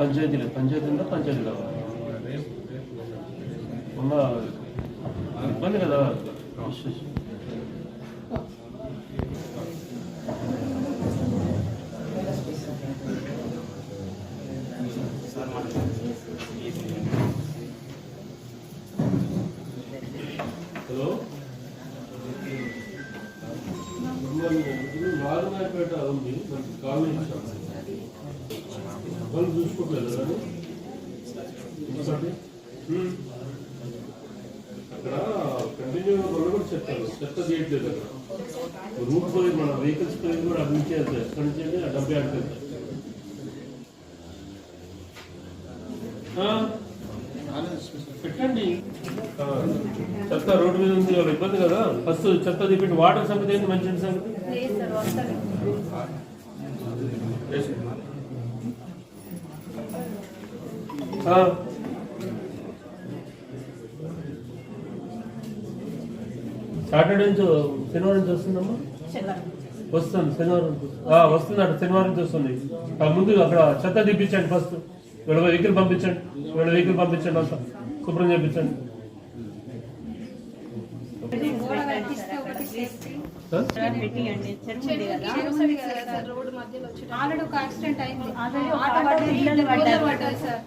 పంచాయతీలే పంచాయతీ ఉందా పంచాయతీ కావాలి ఉన్న ఇబ్బంది కదా ఇష్యూస్. హలో నారాయణపేట ఉంది మనకి కాలనీ ఇచ్చాం వాళ్ళు చూసుకోవట్లేదు హ్మ్. అక్కడ కంటిన్యూగా వాళ్ళు కూడా చెప్తారు చెత్త తీయట్లేదు అక్కడ. రూట్ పోయి మన వెహికల్స్ పోయి కూడా అడ్మిట్ చేస్తారు ఎక్కడి నుంచి అంటే ఆ డబ్బే అడిపోతారు పెట్టండి. చెత్త రోడ్డు మీద ఉంది వాళ్ళ ఇబ్బంది కదా? ఫస్ట్ చెత్త తీపెట్టి వాటర్ సంగతి ఏంటి? మంచి సంగతి లేదు సార్ వస్తారు వేసి. ఆ. సాటర్డే నుంచి శనివారం నుంచి వస్తుందమ్మా? వస్తుంది. శనివారం అక్కడ శనివారం నుంచి వస్తుంది. ఆ, ముందు అక్కడ చెత్త తీపించండి ఫస్ట్. వీళ్ళ వెహికల్ పంపించండి. వీళ్ళ వెహికల్ పంపించండి అంతా. శుభ్రం చేయించండి ఆల్రెడీ ఒక యాక్సిడెంట్ అయింది. Already auto sir.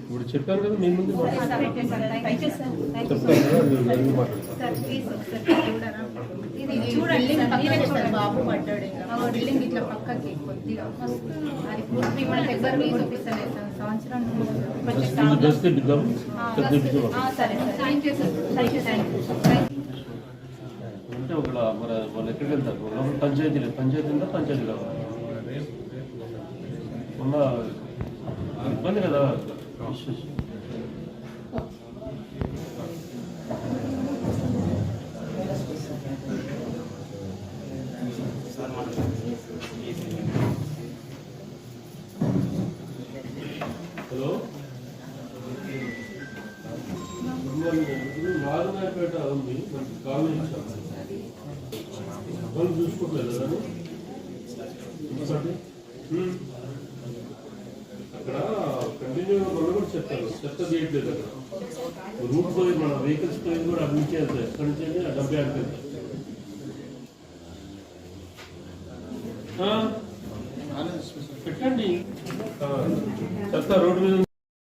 ఇప్పుడు చెప్పాను కదా మీ ముందు చూడండి బాబు పడ్డాడు ఇంకా బిల్డింగ్ ఇట్లా పక్కకి కొద్దిగా అది పూర్తి మన దగ్గర మీ చూపిస్తలేదు సార్ సంవత్సరం కొంచెం జస్ట్ బిగ్గం చెత్త తీపించమా ఆ, సరే sir. Thank you sir thank you thank you thank you అంటే ఒక మన మన ఎక్కడికి వెళ్తారు? లోపల పంచాయతీ ఉందా? పంచాయతీ కావాలి? ఉన్న ఇబ్బంది కదా. ఇష్యూస్. హలో నారాయణపేట ఉంది మనకి కాలనీ ఇచ్చాం చూసుకోవట్లేదు కదా కంటిన్యూగా వాళ్ళు కూడా చెప్తారు చెత్త తీయట్లేదు అక్కడ రూట్ పోయి మన వెహికల్స్ పోయి కూడా అడ్మిట్ చేస్తారు ఎక్కడి నుంచి అంటే ఆ డబ్బే అడిపోతారు పెట్టండి ఆ, చెత్త రోడ్డు మీద ఉంది.